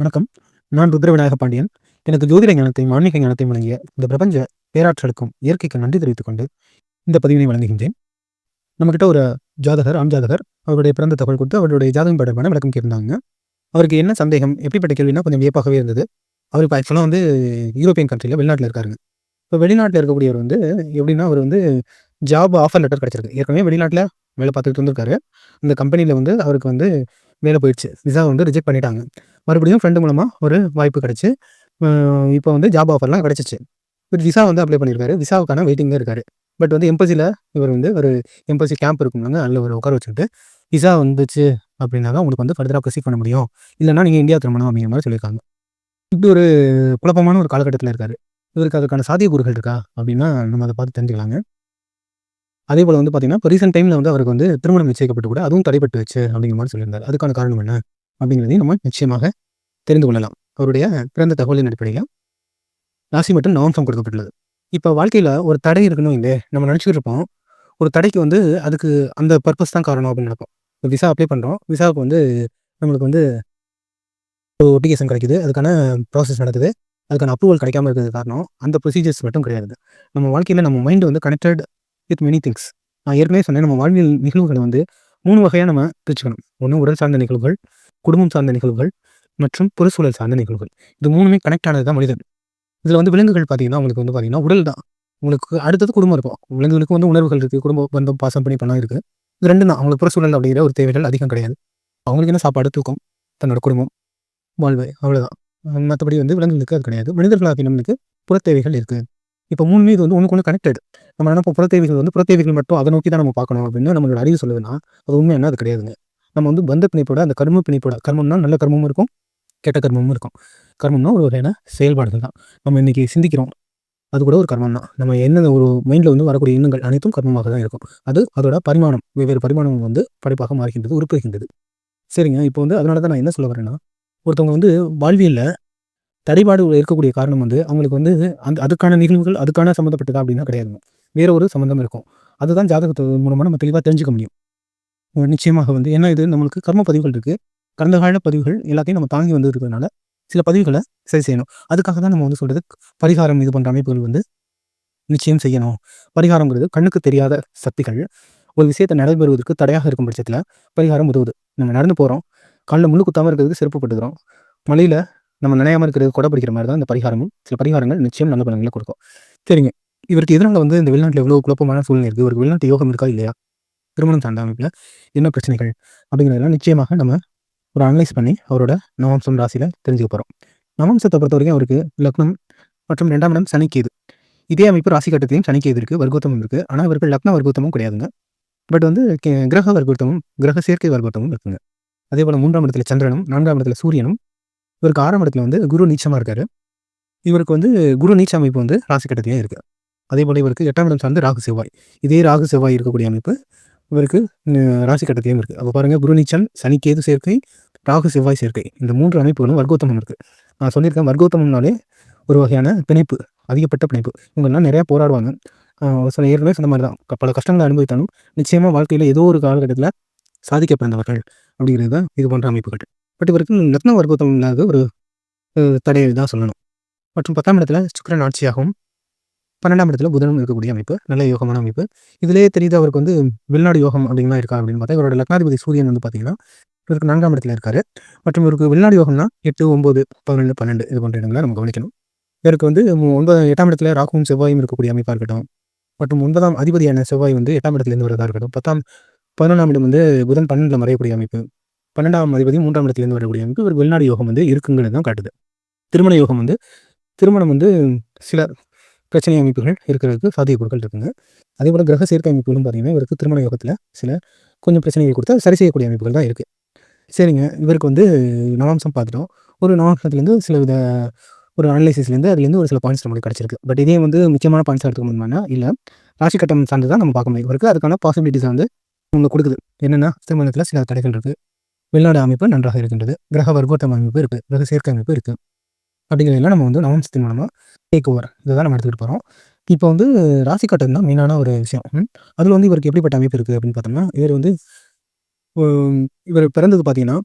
வணக்கம். நான் ருத்ரவிநாயக பாண்டியன். எனக்கு ஜோதிட ஞானத்தையும் ஆன்மீக ஞானத்தையும் வழங்கிய இந்த பிரபஞ்ச பேராற்றலுக்கும் இயற்கைக்கு நன்றி தெரிவித்துக் கொண்டு இந்த பதிவினை வழங்குகின்றேன். நம்மக்கிட்ட ஒரு ஜாதகர் ஆம் ஜாதகர் அவருடைய பிறந்த தகவல் கொடுத்து அவருடைய ஜாதகம் தொடர்பான விளக்கம் கேட்டிருந்தாங்க. அவருக்கு என்ன சந்தேகம் எப்படிப்பட்ட கேள்வினா கொஞ்சம் வியப்பாகவே இருந்தது. அவர் இப்போ ஆக்சுவலாக வந்து யூரோப்பியன் கண்ட்ரியில் வெளிநாட்டில் இருக்காருங்க. இப்போ வெளிநாட்டில் இருக்கக்கூடியவர் வந்து எப்படின்னா அவர் வந்து ஜாப் ஆஃபர் லெட்டர் கிடச்சிருக்கு. ஏற்கனவே வெளிநாட்டில் வேலை பார்த்துட்டு வந்திருக்காரு இந்த கம்பெனியில் வந்து அவருக்கு வந்து வேலை போயிடுச்சு. விசா வந்து ரிஜெக்ட் பண்ணிட்டாங்க. மறுபடியும் ஃப்ரெண்டு மூலமாக ஒரு வாய்ப்பு கிடச்சி. இப்போ வந்து ஜாப் ஆஃபர்லாம் கிடச்சிச்சு. பட் விசா வந்து அப்ளை பண்ணியிருக்காரு விசாவுக்கான வெயிட்டிங்கில் இருக்காரு. பட் வந்து எம்பசியில் இவர் வந்து ஒரு எம்பசி கேம்ப் இருக்குங்க அதில் ஒரு உட்கார வச்சுக்கிட்டு விசா வந்துச்சு அப்படின்னாக்கா உங்களுக்கு வந்து ஃபர்தராக ப்ரொசீட் பண்ண முடியும். இல்லைனா நீங்கள் இந்தியா திரும்பணும் அப்படிங்கிற மாதிரி சொல்லியிருக்காங்க. இப்படி ஒரு குழப்பமான ஒரு காலகட்டத்தில் இருக்காரு. இவருக்கு அதுக்கான சாத்தியக்கூறுகள் இருக்கா அப்படின்னா நம்ம அதை பார்த்து தெரிஞ்சுக்கலாங்க. அதே போல் வந்து பார்த்தீங்கன்னா இப்போ ரீசெண்ட் டைமில் வந்து அவருக்கு வந்து திருமணம் நிச்சயிக்கப்பட்டு கூட அதுவும் தடைப்பட்டு வச்சு அப்படிங்கிற மாதிரி சொல்லியிருந்தார். அதுக்கான காரணம் என்ன அப்படிங்கிறதையும் நம்ம நிச்சயமாக தெரிந்து கொள்ளலாம். அவருடைய பிறந்த தகவலின் அடிப்படையில் ராசி மற்றும் நவம்சம் கொடுக்கப்பட்டுள்ளது. இப்போ வாழ்க்கையில் ஒரு தடை இருக்கணும் இல்லை நம்ம நினச்சிக்கிட்டு இருப்போம். ஒரு தடைக்கு வந்து அதுக்கு அந்த பர்பஸ் தான் காரணம் அப்படின்னு நினைப்போம். இப்போ விசா அப்ளை பண்ணுறோம் விசாவுக்கு வந்து நம்மளுக்கு வந்து ஒட்டிகேஷன் கிடைக்குது. அதுக்கான ப்ராசஸ் நடக்குது. அதுக்கான அப்ரூவல் கிடைக்காம இருக்கிறது காரணம் அந்த ப்ரொசீஜர்ஸ் மட்டும் கிடையாது. நம்ம வாழ்க்கையில் நம்ம மைண்டு வந்து கனெக்டட் வித் மெனி திங்ஸ் நான் ஏற்கனவே சொன்னேன் நம்ம வாழ்வியல் நிகழ்வுகளை வந்து மூணு வகையாக நம்ம பிரிச்சுக்கணும். ஒன்று உடல் சார்ந்த நிகழ்வுகள் குடும்பம் சார்ந்த நிகழ்வுகள் மற்றும் புறச்சூழல் சார்ந்த நிகழ்வுகள். இது மூணுமே கனெக்ட் ஆனது தான் மனிதன். இதில் வந்து விலங்குகள் பார்த்தீங்கன்னா உங்களுக்கு வந்து பார்த்தீங்கன்னா உடல் தான். உங்களுக்கு அடுத்தது குடும்பம் இருக்கும். விலங்குகளுக்கு வந்து உணர்வுகள் இருக்குது குடும்ப பந்தம் பாசம் பண்ணி பணம் இருக்குது இது ரெண்டு தான். அவங்களுக்கு புறச்சூழல் அப்படிங்கிற ஒரு தேவைகள் அதிகம் கிடையாது. அவங்களுக்கு என்ன சாப்பாடு தூக்கம் தன்னோட குடும்பம் வாழ்வு அவ்வளோதான் மற்றபடி வந்து விலங்குகளுக்கு அது கிடையாது. மனிதர்களாக நம்மளுக்கு புற தேவைகள் இருக்குது இப்போ மூணுமே இது வந்து ஒன்றுக்கு ஒன்று கனெக்டட் நம்ம நினைப்போம் புற வந்து புறத்தேவிகள் மட்டும் அதை நோக்கி தான் நம்ம பார்க்கணும் அப்படின்னு நம்மளோட அறிவு சொல்லுதுன்னா அது உண்மை என்ன? அது கிடையாதுங்க. நம்ம வந்து பந்த பிணைப்போட அந்த கர்ம பிணைப்போட கர்மம்னா நல்ல கர்மமும் இருக்கும் கெட்ட கர்மமும் இருக்கும். கர்மம்னா ஒரு வகையான செயல்பாடுகள் தான். நம்ம இன்றைக்கி சிந்திக்கிறோம் அது கூட ஒரு கர்மம் தான். நம்ம என்ன ஒரு மைண்டில் வந்து வரக்கூடிய எண்ணங்கள் அனைத்தும் கர்மமாக தான் இருக்கும். அது அதோட பரிமாணம் வெவ்வேறு பரிமாணம் வந்து படைப்பாக மாறுகின்றது உருப்புகின்றது சரிங்க இப்போ வந்து அதனால தான் நான் என்ன சொல்ல வரேன்னா ஒருத்தவங்க வந்து வாழ்வியலில் தடைபாடு இருக்கக்கூடிய காரணம் வந்து அவங்களுக்கு வந்து அந்த அதுக்கான நிகழ்வுகள் அதுக்கான சம்மந்தப்பட்டதா அப்படின்னா கிடையாதுங்க. வேற ஒரு சம்மந்தம் இருக்கும். அதுதான் ஜாதகத்து மூலமாக நம்ம தெளிவாக தெரிஞ்சுக்க முடியும். நிச்சயமாக வந்து என்ன இது நம்மளுக்கு கர்ம பதிவுகள் இருக்குது கடந்த கால பதிவுகள் எல்லாத்தையும் நம்ம தாங்கி வந்து இருக்கிறதுனால சில பதிவுகளை சரி செய்யணும். அதுக்காக தான் நம்ம வந்து சொல்கிறது பரிகாரம் இது போன்ற அமைப்புகள் வந்து நிச்சயம் செய்யணும். பரிகாரங்கிறது கண்ணுக்கு தெரியாத சக்திகள். ஒரு விஷயத்தை நடைபெறுவதற்கு தடையாக இருக்கும் பட்சத்தில் பரிகாரம் உதவுது. நம்ம நடந்து போகிறோம் காலில் முள்ளு குத்தாமல் இருக்கிறதுக்கு சிறப்பு பட்டுக்கிறோம். மலையில் நம்ம நினையாமல் இருக்கிறது கொடை பிடிக்கிற மாதிரி தான் இந்த பரிகாரமும். சில பரிகாரங்கள் நிச்சயம் நல்ல பலன்களை கொடுக்கும். சரிங்க. இவருக்கு எதனால் வந்து இந்த வெளிநாட்டில் எவ்வளோ குழப்பமான சூழ்நிலை இருக்குது இவருக்கு வெளிநாட்டு யோகம் இருக்கா இல்லையா? திருமணம் சார்ந்த அமைப்பில் என்ன பிரச்சனைகள்? அப்படிங்கிறதெல்லாம் நிச்சயமாக நம்ம ஒரு அனலைஸ் பண்ணி அவரோட நவம்சம் ராசியில் தெரிஞ்சுக்க போகிறோம் நவம்சத்தை பொறுத்த வரைக்கும் அவருக்கு லக்னம் மற்றும் ரெண்டாம் இடம் சனிக்கேது இதே அமைப்பு ராசி கட்டத்திலையும் சனிக்கேது இருக்குது வர்க்கோத்தமும் இருக்குது ஆனால் இவருக்கு லக்ன வர்க்கோத்தமும் கிடையாதுங்க. பட் வந்து கிரக வர்க்கோத்தமும் கிரக சேர்க்கை வர்க்கோத்தமும் இருக்குங்க. அதே போல் மூன்றாம் இடத்துல சந்திரனும் நான்காம் இடத்துல சூரியனும் இவருக்கு ஆறாம் இடத்துல வந்து குரு நீச்சமாக இருக்காரு. இவருக்கு வந்து குரு நீச்ச அமைப்பு வந்து ராசி கட்டத்திலேயே இருக்குது அதே போல் இவருக்கு எட்டாம் இடம் சார்ந்து ராகு செவ்வாய். இதே ராகு செவ்வாய் இருக்கக்கூடிய அமைப்பு இவருக்கு ராசி கட்டத்தையும் இருக்குது அப்போ பாருங்கள் குரு நீச்சல் சனிக்கேது சேர்க்கை ராகு செவ்வாய் சேர்க்கை. இந்த மூன்று அமைப்புகளும் வர்க்கோத்தமம் இருக்குது நான் சொல்லியிருக்கேன் வர்க்கோத்தமம்னாலே ஒரு வகையான பிணைப்பு அதிகப்பட்ட பிணைப்பு. இவங்கெல்லாம் நிறையா போராடுவாங்க. சில ஏற்கனவே சொன்ன மாதிரி தான் பல கஷ்டங்களை அனுபவித்தாலும் நிச்சயமாக வாழ்க்கையில் ஏதோ ஒரு காலகட்டத்தில் சாதிக்க பிறந்தவர்கள் அப்படிங்கிறது தான் இது போன்ற அமைப்புகள். பட் இவருக்கு லக்ன வர்க்கோத்தம் இல்லாத ஒரு தடையை தான் சொல்லணும். மற்றும் பத்தாம் இடத்துல சுக்கரன் ஆட்சியாகவும் பன்னெண்டாம் இடத்துல புதனும் இருக்கக்கூடிய அமைப்பு நல்ல யோகமான அமைப்பு. இதிலேயே தெரியுது அவருக்கு வந்து வெளிநாடு யோகம் அப்படின்னா இருக்கா அப்படின்னு பார்த்தா இவரோட லக்னாதிபதி சூரியன் வந்து பார்த்தீங்கன்னா இவருக்கு நான்காம் இடத்துல இருக்காரு. மற்றும் இவருக்கு வெளிநாடு யோகம்னா எட்டு ஒம்பது பதினொன்று பன்னெண்டு இது போன்ற இடங்களை நம்ம கவனிக்கணும். இவருக்கு வந்து ஒன்பது எட்டாம் இடத்துல ராகுவும் செவ்வாயும் இருக்கக்கூடிய அமைப்பாக இருக்கட்டும். மற்றும் ஒன்பதாம் அதிபதியான செவ்வாய் வந்து எட்டாம் இடத்துலேருந்து வரதாக இருக்கட்டும். பத்தாம் பதினொன்றாம் இடம் வந்து புதன் பன்னெண்டில் மறையக்கூடிய அமைப்பு. பன்னெண்டாம் அதிபதி மூன்றாம் இடத்துலேருந்து வரக்கூடிய அமைப்பு ஒரு வெளிநாடு யோகம் வந்து இருக்குங்கிறது தான் காட்டுது. திருமண யோகம் வந்து திருமணம் வந்து சில பிரச்சனை அமைப்புகள் இருக்கிறதுக்கு சாத்தியக்கூறுகள் இருக்குங்க. அதே போல் கிரக சேர்க்கை அமைப்புகளும் பார்த்தீங்கன்னா இவருக்கு திருமண யோகத்தில் சில கொஞ்சம் பிரச்சனைகள் கொடுத்தா சரி செய்யக்கூடிய அமைப்புகள் தான் இருக்குது சரிங்க இவருக்கு வந்து நவாம்சம் பார்த்துட்டோம் ஒரு நவாம்சத்துலேருந்து சில வித ஒரு அனலைசிஸ்லேருந்து அதுலேருந்து ஒரு சில பாயிண்ட்ஸ் நம்மளுக்கு கிடச்சிருக்கு. பட் இதே வந்து முக்கியமான பாயிண்ட்ஸ் எடுத்துக்க முடியுமா இல்லை ராசி கட்டம் சார்ந்து தான் நம்ம பார்க்க முடியும். இவருக்கு அதுக்கான பாசிபிலிட்டிஸ் வந்து உங்களுக்கு கொடுக்குது. என்னென்னா திருமணத்தில் சில தடைகள் இருக்குது வெளிநாடு அமைப்பு நன்றாக இருக்கின்றது. கிரக வர்க்கோத்தம் அமைப்பு இருக்குது கிரக சேர்க்கை அமைப்பு இருக்குது அப்படிங்கிறதெல்லாம் நம்ம வந்து நவம்சத்தின் மூலமாக டேக் ஓவர் இதை தான் நம்ம எடுத்துக்கிட்டு போகிறோம் இப்போ வந்து ராசி கட்டம் தான் மெயினான ஒரு விஷயம். அதில் வந்து இவருக்கு எப்படிப்பட்ட அமைப்பு இருக்குது அப்படின்னு பார்த்தோம்னா இவர் வந்து இவர் பிறந்தது பார்த்தீங்கன்னா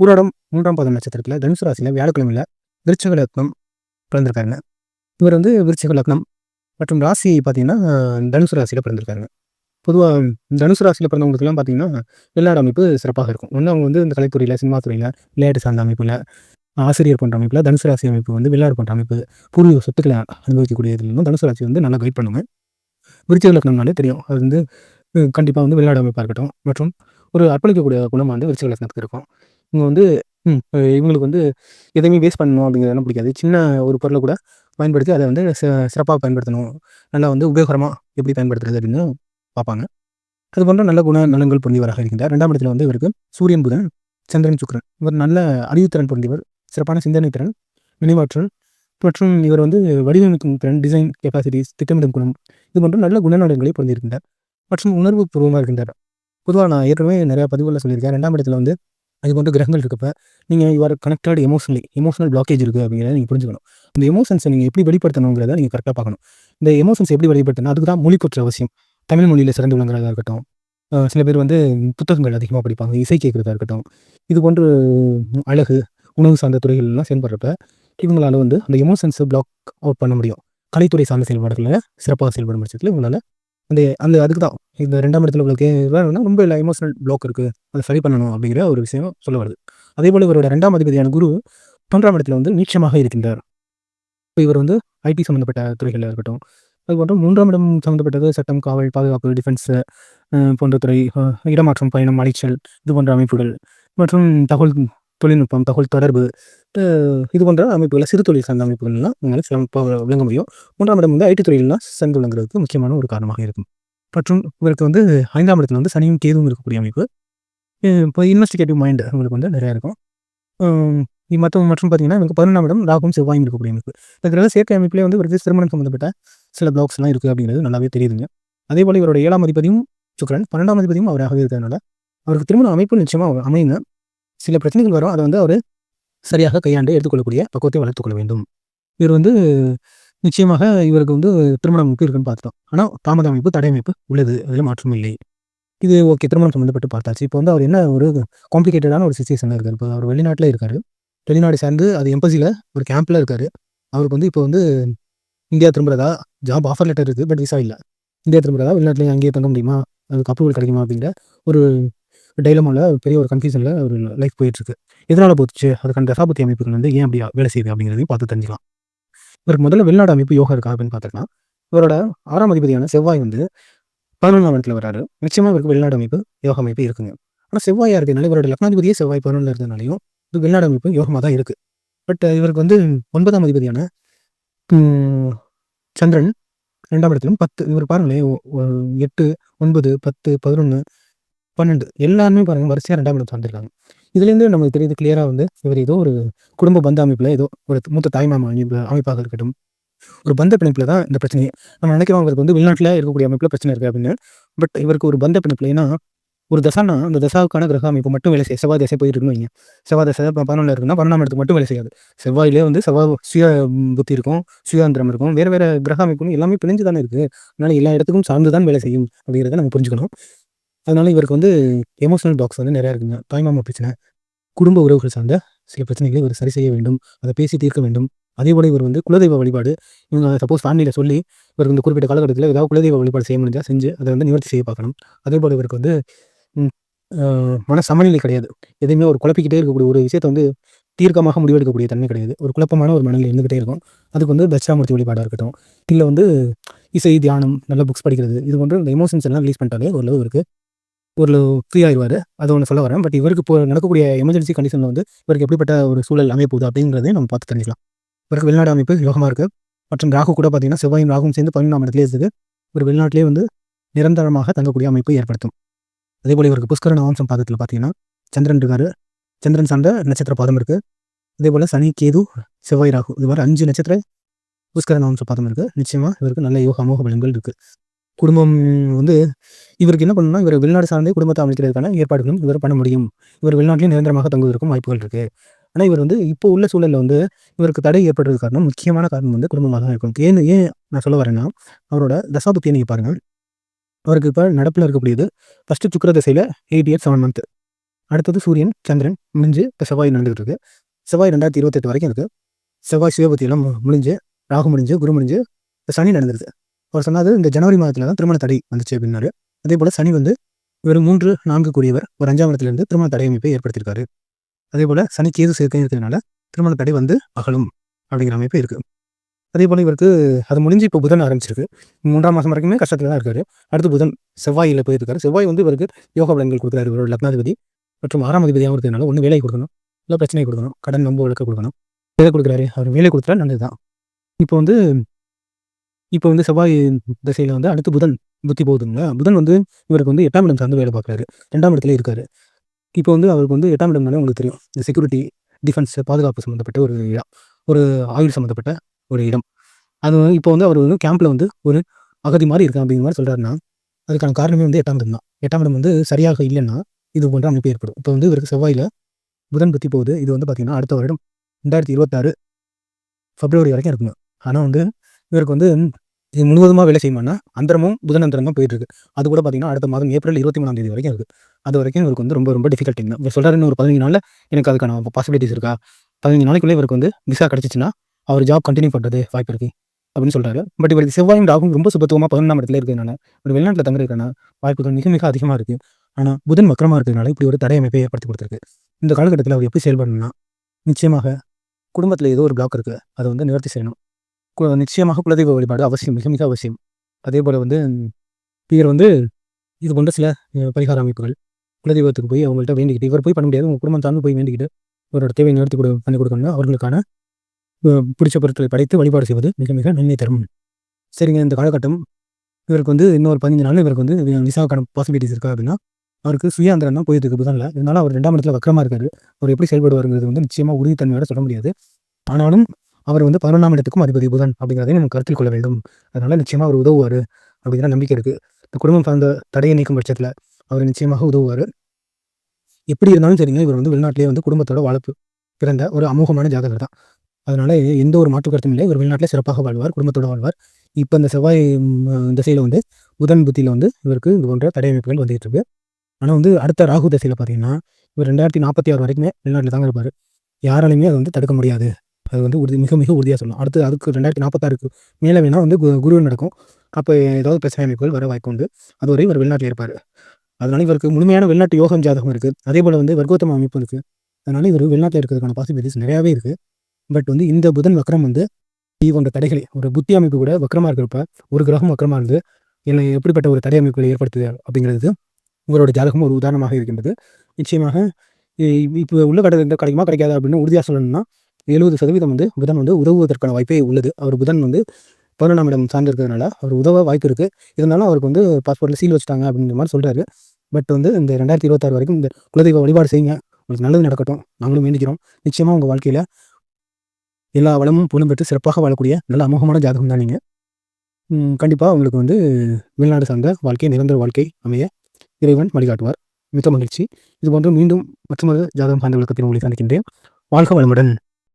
பூராடம் மூன்றாம் பாதம் நட்சத்திரத்தில் தனுசு ராசியில் வியாழக்கிழமையில் விருச்சக லக்னம் பிறந்திருக்காருங்க. இவர் வந்து விருச்சக லக்னம் மற்றும் ராசி பார்த்தீங்கன்னா தனுசு ராசியில் பிறந்திருக்காருங்க. பொதுவாக தனுசு ராசியில் பிறந்தவங்களுக்குலாம் பார்த்தீங்கன்னா விளையாட அமைப்பு சிறப்பாக இருக்கும். ஒன்று அவங்க வந்து இந்த கலைத்துறையில் சினிமா துறையில் விளையாட்டு சார்ந்த அமைப்பில் ஆசிரியர் போன்ற அமைப்பில் தனுசு ராசி அமைப்பு வந்து விளையாடு போன்ற அமைப்பு பூர்வீக சொத்துக்களை அனுபவிக்கக்கூடியதுலாம் தனுசு ராசி வந்து நல்லா கைட் பண்ணுங்க. விருச்சிக லக்னம்னாலே தெரியும். அது வந்து கண்டிப்பாக வந்து விளையாட அமைப்பாக இருக்கட்டும். மற்றும் ஒரு அர்ப்பணிக்கக்கூடிய குணம் வந்து விருச்சிக லக்னத்துக்கு இருக்கும். இவங்க வந்து இவங்களுக்கு வந்து எதையுமே வேஸ்ட் பண்ணணும் அப்படிங்கிறதெல்லாம் பிடிக்காது. சின்ன ஒரு பொருளை கூட பயன்படுத்தி அதை வந்து சிறப்பாக பயன்படுத்தணும். நல்லா வந்து உபயோகரமாக எப்படி பயன்படுத்துறது அப்படின்னு பார்ப்பாங்க. அது போன்ற நல்ல குண நலன்கள் பொருந்தியவராக இருக்கின்றார். ரெண்டாம் இடத்துல வந்து இவருக்கு சூரியன் புதன் சந்திரன் சுக்கரன். இவர் நல்ல அறிவுத்திறன் பொருந்தியவர் சிறப்பான சிந்தனை திறன் நினைவாற்றல் மற்றும் இவர் வந்து வடிவமைக்கும் திறன் டிசைன் கெப்பாசிட்டிஸ் திட்டமிடும் குணம் இது போன்ற நல்ல குணநலன்களை பொருந்திருக்கின்றார் மற்றும் உணர்வு பூர்வமாக இருக்கின்றார். பொதுவாக நான் ஏற்கனவே நிறையா பதிவுகளில் சொல்லியிருக்கேன். ரெண்டாம் இடத்துல வந்து அது போன்ற கிரகங்கள் இருக்கப்ப நீங்கள் your connected emotionally emotional blockage இருக்குது அப்படிங்கிறத நீங்கள் புரிஞ்சுக்கணும். அந்த எமோஷன்ஸை நீங்கள் எப்படி வெளிப்படுத்தணுங்கிறத நீங்கள் கரெக்டாக பார்க்கணும். இந்த எமோஷன்ஸ் எப்படி வெளிப்படுத்தணும் அதுக்கு தான் மொழி கொற்ற அவசியம். தமிழ் மொழியில் சிறந்து விளங்குறதா இருக்கட்டும். சில பேர் வந்து புத்தகங்கள் அதிகமாக படிப்பாங்க இசை கேட்குறதா இருக்கட்டும். இது போன்று அழகு உணவு சார்ந்த துறைகள்லாம் செயல்படுறப்ப இவங்களால வந்து அந்த எமோஷன்ஸை பிளாக் அவுட் பண்ண முடியும். கலைத்துறை சார்ந்த செயல்பாடுகளில் சிறப்பாக செயல்படும் பட்சத்தில் இவங்களால அந்த அந்த அதுக்கு தான் இந்த ரெண்டாம் இடத்துல உங்களுக்கு ரொம்ப எமோஷனல் பிளாக் இருக்குது அதை சரி பண்ணணும் அப்படிங்கிற ஒரு விஷயம் சொல்ல வருது. அதே போல் இவரோட ரெண்டாம் அதிபதியான குரு தொன்றாம் இடத்துல வந்து நீச்சமாக இருக்கின்றார். இப்போ இவர் வந்து ஐடி சம்மந்தப்பட்ட துறைகளில் இருக்கட்டும் அதுபோன்று மூன்றாம் இடம் சம்மந்தப்பட்டது சட்டம் காவல் பாதுகாப்பு டிஃபென்ஸ் போன்ற துறை இடமாற்றம் பயணம் அலைச்சல் இது போன்ற அமைப்புகள். மற்றும் தகவல் தொழில்நுட்பம் தகவல் தொடர்பு இது போன்ற அமைப்புகள் சிறு தொழில் சார்ந்த அமைப்புகள்லாம் உங்களால் சிறப்பாக விளங்க முடியும். மூன்றாம் இடம் வந்து ஐடி துறையிலாம் சென்று விளங்குறதுக்கு முக்கியமான ஒரு காரணமாக இருக்கும். மற்றும் இவருக்கு வந்து ஐந்தாம் இடத்துல வந்து சனியும் கேதுவும் இருக்கக்கூடிய அமைப்பு. இப்போ இன்வெஸ்டிகேட்டிவ் மைண்ட் உங்களுக்கு வந்து நிறையா இருக்கும். மற்ற மற்றும் பார்த்தீங்கன்னா எனக்கு பதினொன்றாம் இடம் ராகும் செவ்வாயும் இருக்கக்கூடிய அமைப்பு. இந்த கிரக சேர்க்கை அமைப்பிலே வந்து இவருக்கு திருமணம் சம்மந்தப்பட்ட சில பிளாக்ஸ்லாம் இருக்குது அப்படிங்கிறது நல்லாவே தெரியுதுங்க. அதே போல் இவரோட ஏழாம் அதிபதியும் சுக்கரன் பன்னெண்டாம் அதிபதியும் அவராகவே இருக்கிறதுனால அவருக்கு திருமண அமைப்பு நிச்சயமாக அமையுங்க. சில பிரச்சனைகள் வரும். அதை வந்து அவர் சரியாக கையாண்டு எடுத்துக்கொள்ளக்கூடிய பக்குவத்தை வளர்த்துக்கொள்ள வேண்டும். இவர் வந்து நிச்சயமாக இவருக்கு வந்து திருமணம் அமைப்பு இருக்குன்னு பார்த்துட்டோம். ஆனால் தாமத அமைப்பு தடை அமைப்பு உள்ளது. அதில் மாற்றம் இல்லை. இது ஓகே. திருமணம் சம்மந்தப்பட்டு பார்த்தாச்சு. இப்போ வந்து அவர் என்ன ஒரு காம்ப்ளிகேட்டடான ஒரு சுச்சுவேஷனில் இருக்கார். இப்போ அவர் வெளிநாட்டில் இருக்கார். வெளிநாடு சேர்ந்து அது எம்பசியில் ஒரு கேம்பில் இருக்கார். அவருக்கு வந்து இப்போ வந்து இந்தியா திரும்புறதா? ஜாப் ஆஃபர் லெட்டர் இருக்குது பட் விசா இல்லை. இந்தியா திரும்புறதா? வெளிநாட்டில் அங்கேயே தங்க முடியுமா? அதுக்கு அப்ரூவல் கிடைக்குமா அப்படிங்கிற ஒரு டைலமாவில் பெரிய ஒரு கன்ஃபியூஷனில் ஒரு லைஃப் போயிட்டுருக்கு. எதனால் போச்சு? அதுக்கான தசாபத்தி அமைப்புகள் வந்து ஏன் அப்படி வேலை செய்யுது அப்படிங்கிறதையும் பார்த்து தெரிஞ்சுக்கலாம். இவருக்கு முதல்ல வெளிநாடு அமைப்பு யோகா இருக்கா அப்படின்னு பார்த்துக்கலாம். இவரோட ஆறாம் அதிபதியான செவ்வாய் வந்து பதினொன்றாம் இடத்துல வராரு நிச்சயமாக இவருக்கு வெளிநாடு அமைப்பு யோகா அமைப்பு இருக்குங்க. ஆனால் செவ்வாயாக இருக்கிறதுனால இவரோட லக்னாதிபதியே செவ்வாய் பதினொன்றில் இருந்தனாலையும் இது வெளிநாடு அமைப்பு யோகமாக தான் இருக்குது பட் இவருக்கு வந்து ஒன்பதாம் அதிபதியான சந்திரன் ரெண்டாம் இடத்திலும் பத்து. இவர் பாருங்களேன் எட்டு ஒன்பது பத்து பதினொன்று பன்னெண்டு. எல்லாருமே பாருங்க வரிசையாக ரெண்டாம் இடத்துல வந்திருக்காங்க. இதுலேருந்து நமக்கு தெரியுது கிளியராக வந்து இவர் ஏதோ ஒரு குடும்ப பந்த அமைப்பில் ஏதோ ஒரு மூத்த தாய்மாமா அமைப்பு அமைப்பாக இருக்கட்டும். ஒரு பந்த பிணைப்பில் தான் இந்த பிரச்சனையை நம்ம நினைக்கிறோம். இவருக்கு வந்து வெளிநாட்டில் இருக்கக்கூடிய அமைப்பில் பிரச்சனை இருக்குது அப்படின்னு. பட் இவருக்கு ஒரு பந்த பிணைப்பில் ஏன்னா ஒரு தசானா அந்த தசாவுக்கான கிரக அமைப்பு மட்டும் வேலை செய்ய செவ்வாய் தசை போயிட்டு இருக்கணும் வைங்க. செவ்வாய் தசை பதினொன்று இருக்குன்னா பன்னெண்டாம் இடத்துக்கு மட்டும் வேலை செய்யாது. செவ்வாயிலே வந்து செவ்வாய் சுய புத்தி இருக்கும் சுயாந்திரம் இருக்கும். வேறு வேறு கிரக அமைப்புன்னு எல்லாமே பிரிஞ்சு தானே இருக்குது அதனால் எல்லா இடத்துக்கும் சார்ந்து தான் வேலை செய்யும் அப்படிங்கிறத நம்ம புரிஞ்சுக்கணும். அதனால இவருக்கு வந்து எமோஷனல் பாக்ஸ் வந்து நிறையா இருக்குங்க. தாய்மாமா பிரச்சனை குடும்ப உறவுகள் சார்ந்த சில பிரச்சனைகளை இவர் சரி செய்ய வேண்டும். அதை பேசி தீர்க்க வேண்டும். அதே போல இவர் வந்து குலதெய்வ வழிபாடு இவங்க சப்போஸ் ஃபேமிலியில் சொல்லி இவருக்கு இந்த குறிப்பிட்ட காலகட்டத்தில் ஏதாவது குலதெய்வ வழிபாடு செய்ய முடிஞ்சால் செஞ்சு அதை வந்து நிவர்த்தி செய்ய பார்க்கணும். அதே போல் இவருக்கு வந்து மன சமநிலை கிடையாது. எதுவுமே ஒரு குழப்பிக்கிட்டே இருக்கக்கூடிய ஒரு விஷயத்தை வந்து தீர்க்கமாக முடிவெடுக்கக்கூடிய தன்மை கிடையாது. ஒரு குழப்பமான ஒரு மனநிலை இருந்துகிட்டே இருக்கும். அதுக்கு வந்து தட்சாமூர்த்தி வழிபாடாக இருக்கட்டும். இல்லை வந்து இசை தியானம் நல்ல புக்ஸ் படிக்கிறது. இது போன்ற இந்த எமோஷன்ஸ் எல்லாம் ரிலீஸ் பண்ணிட்டாலே ஓரளவு இருக்குது ஒரு ஃப்ரீ ஆயிடுவார் அதை ஒன்று சொல்ல வரேன். பட் இவருக்கு இப்போ நடக்கக்கூடிய எமர்ஜென்சி கண்டிஷனில் வந்து இவருக்கு எப்படிப்பட்ட ஒரு சூழல் அமைய அப்படிங்கிறதையும் நம்ம பார்த்து தெரிஞ்சுக்கலாம். இவருக்கு வெளிநாடு அமைப்பு யோகமாக இருக்குது மற்றும் ராகு கூட பார்த்தீங்கன்னா செவ்வாயும் ராகும் சேர்ந்து பதினொன்றாம் இடத்துலேயே இருக்குது. ஒரு வெளிநாட்டிலே வந்து நிரந்தரமாக தங்கக்கூடிய அமைப்பு ஏற்படுத்தும். அதே போல் இவருக்கு புஷ்கர நவாம்சம் பாதத்தில் பார்த்தீங்கன்னா சந்திரன் இருக்காரு. சந்திரன் சார்ந்த நட்சத்திர பாதம் இருக்குது அதே போல் சனி கேது செவ்வாய் ராகு இது மாதிரி அஞ்சு நட்சத்திர புஷ்கர நவாம்ச பாதம் இருக்குது நிச்சயமாக இவருக்கு நல்ல யோக அமோக பலன்கள் இருக்குது குடும்பம் வந்து இவருக்கு என்ன பண்ணணும்னா இவர் வெளிநாடு சார்ந்தே குடும்பத்தை அமைக்கிறதுக்கான ஏற்பாடுகளும் இவர் பண்ண முடியும். இவர் வெளிநாட்டிலேயே நிரந்தரமாக தங்குவதற்கும் வாய்ப்புகள் இருக்குது ஆனால் இவர் வந்து இப்போ உள்ள சூழலில் வந்து இவருக்கு தடை ஏற்படுறது காரணம் முக்கியமான காரணம் வந்து குடும்பமாக தான் இருக்கும். ஏன் ஏன் நான் சொல்ல வரேன்னா அவரோட தசாபுத்தியை நீங்கள் பாருங்கள் அவருக்கு இப்போ நடப்பில் இருக்கக்கூடியது ஃபஸ்ட்டு சுக்கர திசையில் எயிட் இயர் செவன் மந்த் அடுத்தது சூரியன் சந்திரன் முடிஞ்சு இப்போ செவ்வாய் நடந்துகிட்டு இருக்கு செவ்வாய் ரெண்டாயிரத்தி இருபத்தெட்டு வரைக்கும் இருக்குது செவ்வாய் சிவபத்தியெல்லாம் முடிஞ்சு ராகு முடிஞ்சு குரு முடிஞ்சு இப்போ சனி நடந்துருது அவர் சொன்னது இந்த ஜனவரி மாதத்தில் தான் திருமண தடை வந்துச்சு அப்படின்னாரு. அதே போல் சனி வந்து வெறும் மூன்று நான்கு கூடியவர் ஒரு அஞ்சாம் இடத்துலேருந்து திருமண தடை அமைப்பை ஏற்படுத்தியிருக்காரு. அதே போல் சனி கேது சேர்க்கை இருக்கிறதுனால திருமண தடை வந்து அகலும் அப்படிங்கிற அமைப்பு இருக்குது அதே போல் இவருக்கு அது முடிஞ்சு இப்போ புதன் ஆரம்பிச்சிருக்கு. மூன்றாம் மாதம் வரைக்குமே கஷ்டத்தில் தான் இருக்காரு. அடுத்து புதன் செவ்வாயில் போயிருக்காரு. செவ்வாய் வந்து இவருக்கு யோகா பலன்கள் கொடுக்குறாரு. இவரோட லக்னாதிபதி மற்றும் ஆறாம் அதிபதியாக இருக்கிறதுனால ஒன்று வேலை கொடுக்கணும். இல்லை பிரச்சனை கொடுக்கணும். கடன் நம்ப விளக்க கொடுக்கணும். வேலை கொடுக்குறாரு? அவர் வேலை கொடுத்தா நல்லது தான் இப்போ வந்து இப்போ வந்து செவ்வாய் திசையில் வந்து அடுத்து புதன் புத்தி போகுதுங்களா? புதன் வந்து இவருக்கு வந்து எட்டாம் இடம் சார்ந்து வேலை பார்க்குறாரு. ரெண்டாம் இடத்துல இருக்காரு. இப்போ வந்து அவருக்கு வந்து எட்டாம் இடம்னாலே உங்களுக்கு தெரியும். இந்த செக்யூரிட்டி டிஃபென்ஸ் பாதுகாப்பு சம்மந்தப்பட்ட ஒரு இடம். ஒரு ஆயுள் சம்மந்தப்பட்ட ஒரு இடம். அது வந்து இப்போ வந்து அவர் வந்து கேம்பில் வந்து ஒரு அகதி மாதிரி இருக்கான் அப்படிங்கிற மாதிரி சொல்கிறாருன்னா அதுக்கான காரணமே வந்து எட்டாம் இடம் தான். எட்டாம் இடம் வந்து சரியாக இல்லைன்னா இது போன்ற அமைப்பு ஏற்படும். இப்போ வந்து இவருக்கு செவ்வாயில் புதன் பற்றி போகுது. இது வந்து பார்த்திங்கன்னா அடுத்த வருடம் ரெண்டாயிரத்தி இருபத்தாறு பிப்ரவரி வரைக்கும் இருக்குங்க. ஆனால் வந்து இவருக்கு வந்து இது முழுவதுமாக வேலை செய்யுமானா அந்தரமும் புதன் அந்தரமாக தான் போயிட்டு இருக்கு அது கூட பார்த்தீங்கன்னா அடுத்த மாதம் ஏப்ரல் இருபத்தி மூணாம் தேதி வரைக்கும் இருக்குது அது வரைக்கும் இவருக்கு வந்து ரொம்ப ரொம்ப டிஃபிகல்ட்டிங் தான். இவர் சொல்கிறாரு இன்னும் ஒரு பதினஞ்சு நாளில் எனக்கு அதுக்கான பாசிபிலிட்டிஸ் இருக்கா? பதினஞ்சு நாளைக்குள்ளே இவருக்கு வந்து விசா கிடச்சிச்சின்னா அவர் ஜாப் கண்டினியூ பண்ணுறது வாய்ப்பு இருக்குது அப்படின்னு சொல்கிறாரு பட் இவருக்கு செவ்வாயும் ராகும் ரொம்ப சுபத்துவமாக பதினொன்றாம் இடத்துல இருக்கிறதுனால ஒரு வெளிநாட்டில் தங்குறதுக்கான வாய்ப்புகள் மிக மிக அதிகமாக இருக்குது ஆனால் புதன் வக்கரமாக இருக்கிறதுனால இப்படி ஒரு தடை அமைப்பை ஏற்படுத்தி கொடுத்துருக்கு. இந்த காலகட்டத்தில் அவர் எப்படி செயல்படணும்னா நிச்சயமாக குடும்பத்தில் ஏதோ ஒரு பிளாக் இருக்குது அதை வந்து நிவர்த்தி செய்யணும். கு- நிச்சயமாக குலதெய்வ வழிபாடு அவசியம் மிக மிக அவசியம். அதே போல் வந்து இவர் வந்து இது போன்ற சில பரிகார அமைப்புகள் குலதெய்வத்துக்கு போய் அவங்கள்ட்ட வேண்டிக்கிட்டு இவர் போய் பண்ண முடியாது. உங்கள் குடும்பம் சார்ந்து போய் வேண்டிக்கிட்டு இவரோட தேவையை நிவர்த்தி கொடு பண்ணி கொடுக்கணும்னா அவர்களுக்கான பிடிச்ச பொருட்களை படைத்து வழிபாடு செய்வது மிக மிக நன்மை தரும். சரிங்க இந்த காலகட்டம். இவருக்கு வந்து இன்னொரு பதினஞ்சு நாள் இவருக்கு வந்து விசாவுக்கான பாசிபிலிட்டிஸ் இருக்கா அப்படின்னா அவருக்கு சுயாந்திரம் தான் போயிட்டு இருக்கு புதனில். இருந்தாலும் அவர் ரெண்டாம் இடத்துல வக்கரமாக இருக்காரு. அவர் எப்படி செயல்படுவாருங்கிறது வந்து நிச்சயமாக உறுதித்தன்மையோட சொல்ல முடியாது. ஆனாலும் அவர் வந்து பதினொன்றாம் இடத்துக்கும் அதிபதி புதன் அப்படிங்கிறதையும் நம்ம கருத்தில் கொள்ள வேண்டும். அதனால நிச்சயமாக அவர் உதவுவார் அப்படிங்கிற நம்பிக்கை இருக்குது இந்த குடும்பம் சார்ந்த தடையை நீக்கும் பட்சத்தில் அவர் நிச்சயமாக உதவுவார். எப்படி இருந்தாலும் சரிங்க இவர் வந்து வெளிநாட்டிலே வந்து குடும்பத்தோட வளர்ப்பு பிறந்த ஒரு அமோகமான ஜாதகர் தான். அதனால எந்த ஒரு மாற்று கருத்தும் இல்லை. இவர் வெளிநாட்டில் சிறப்பாக வாழ்வார் குடும்பத்தோட வாழ்வார். இப்போ இந்த செவ்வாய் திசையில் வந்து புதன் புத்தியில் வந்து இவருக்கு இது போன்ற தடை அமைப்புகள் வந்துகிட்டு இருக்கு. ஆனால் வந்து அடுத்த ராகு திசையில் பார்த்தீங்கன்னா இவர் ரெண்டாயிரத்தி நாற்பத்தி ஆறு வரைக்குமே வெளிநாட்டில் தாங்க இருப்பார். யாராலையுமே அதை வந்து தடுக்க முடியாது. அது வந்து உறுதி மிக மிக உறுதியாக சொல்லலாம் அடுத்து அதுக்கு ரெண்டாயிரத்தி நாற்பத்தாறுக்கு மேலே வேணால் வந்து கு- குரு நடக்கும். அப்போ ஏதாவது பிரச்சனை அமைப்புகள் வர வாய்ப்பு உண்டு. அதுவரை இவர் வெளிநாட்டில் இருப்பார். அதனால இவருக்கு முழுமையான வெளிநாட்டு யோகம் ஜாதகம் இருக்குது அதே போல் வந்து வர்க்கோத்தம அமைப்பு இருக்குது அதனால இவர் வெளிநாட்டில் இருக்கிறதுக்கான பாசிபிலிட்டிஸ் நிறையாவே இருக்குது பட் வந்து இந்த புதன் வக்ரம் வந்து இது தடைகளை ஒரு புத்தி அமைப்பு கூட வக்கரமாக இருக்கிறப்ப ஒரு கிரகம் வக்கரமாக இருந்து என்னை எப்படிப்பட்ட ஒரு தடை அமைப்புகளை ஏற்படுத்துது அப்படிங்கிறது உங்களோட ஜாதகம் ஒரு உதாரணமாக இருக்கின்றது. நிச்சயமாக இப்போ உள்ள கடை கிடைக்குமா கிடைக்காதா அப்படின்னு உறுதியாக சொல்லணும்னா எழுபது சதவீதம் வந்து புதன் வந்து உதவுவதற்கான வாய்ப்பே உள்ளது. அவர் புதன் வந்து பதினொன்றாம் இடம் சார்ந்திருக்கிறதுனால அவர் உதவ வாய்ப்பு இருக்குது இருந்தாலும் அவருக்கு வந்து பாஸ்போர்ட்டில் சீல் வச்சுட்டாங்க அப்படின்ற மாதிரி சொல்கிறாரு பட் வந்து இந்த ரெண்டாயிரத்தி இருபத்தாறு வரைக்கும் இந்த குலதெய்வ வழிபாடு செய்யுங்க. உங்களுக்கு நல்லது நடக்கட்டும். நாங்களும் வேண்டிக்கிறோம். நிச்சயமாக உங்கள் வாழ்க்கையில் எல்லா வளமும் புலம் பெற்று சிறப்பாக வாழக்கூடிய நல்ல அமோகமான ஜாதகம் தான் நீங்கள் கண்டிப்பாக உங்களுக்கு வந்து வெளிநாடு சார்ந்த வாழ்க்கை நிரந்தர வாழ்க்கை அமைய இறைவன் வழிகாட்டுவார். மிக்க மகிழ்ச்சி. இது போன்று மீண்டும் மற்றொரு ஜாதகம் சார்ந்த விளக்கத்தில் உங்களை சந்திக்கின்றேன். வாழ்க வளமுடன்.